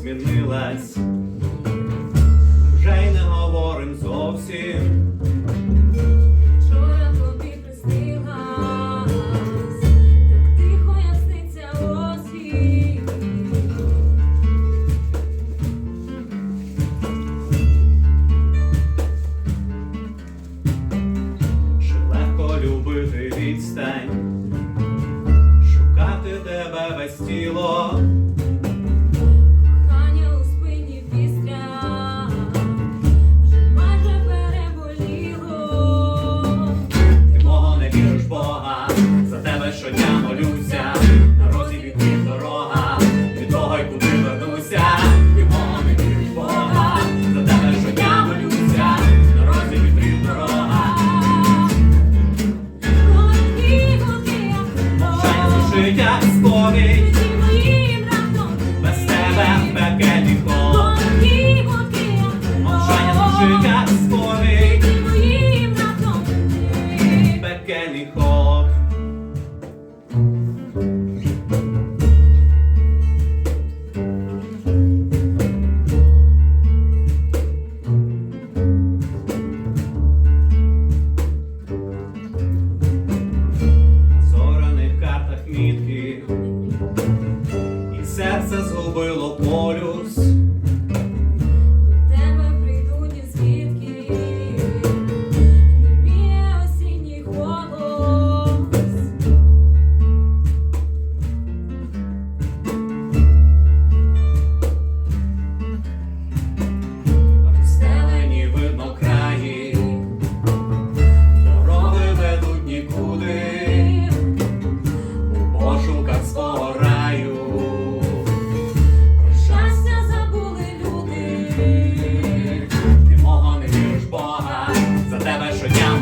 змінилась, вже й не говорим зовсім. Вчора тобі приснилась, так тихо ясниться освіт. Чи легко любити відстань? сповідь.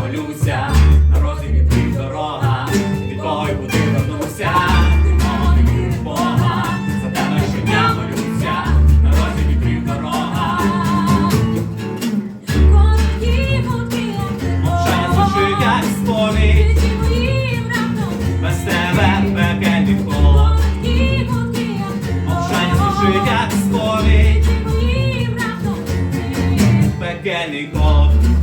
молюся, народи відкрив дорога, від кого й куди вернувся, ти мого не Бога, за тебе щодня молюся, народи відкрив дорога. Мовчання звучить, як сповідь, без тебе пекель ніколи. Мовчання звучить, як сповідь, пекельний код.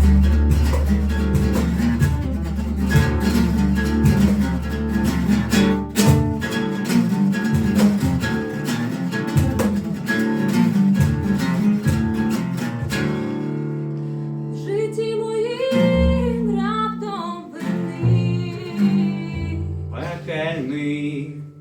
kindly.